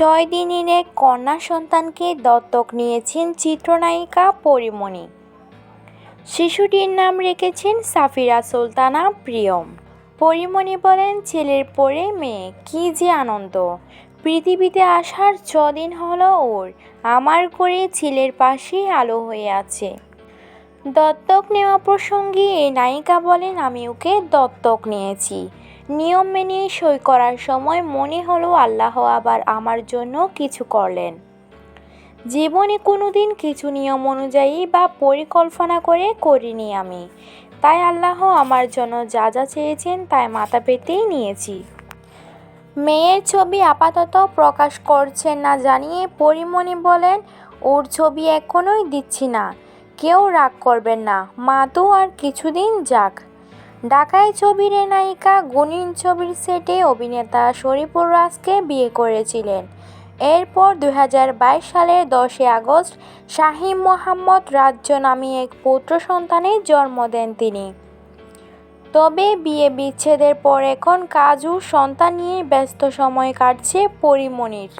ছয় এক কন্যা সন্তানকে দত্তক নিয়েছেন চিত্রনায়িকা পরিমণি। শিশুটির নাম রেখেছেন সাফিরা সুলতানা প্রিয়ম। পরিমণি বলেন, ছেলের পরে মেয়ে, কী যে আনন্দ। পৃথিবীতে আসার ছদিন হলো ওর। আমার করে ছেলের পাশেই আলো হয়ে আছে। দত্তক নেওয়া প্রসঙ্গে এই নায়িকা বলেন, আমি ওকে দত্তক নিয়েছি। নিয়ম মেনে সই করার সময় মনে হলো আল্লাহ আবার আমার জন্য কিছু করলেন। জীবনে কোনো দিন কিছু নিয়ম অনুযায়ী বা পরিকল্পনা করে করিনি আমি। তাই আল্লাহ আমার জন্য যা যা চেয়েছেন তাই মাথা পেতেই নিয়েছি। মেয়ের ছবি আপাতত প্রকাশ করছেন না জানিয়ে পরিমণি বলেন, ওর ছবি এখনোই দিচ্ছি না। কেউ রাগ করবেন না। মা তো আর কিছুদিন যাক। ঢাকায় ছবির নায়িকা, গুণিন ছবির সেটে অভিনেতা শরীফুর রাজকে বিয়ে করেছিলেন। এরপর দু হাজার বাইশ সালের দশই আগস্ট শাহিম মোহাম্মদ রাজ্য নামে এক পুত্র সন্তানের জন্ম দেন তিনি। তবে বিয়ে বিচ্ছেদের পর এখন কাজু সন্তান নিয়ে ব্যস্ত সময় কাটছে পরিমণির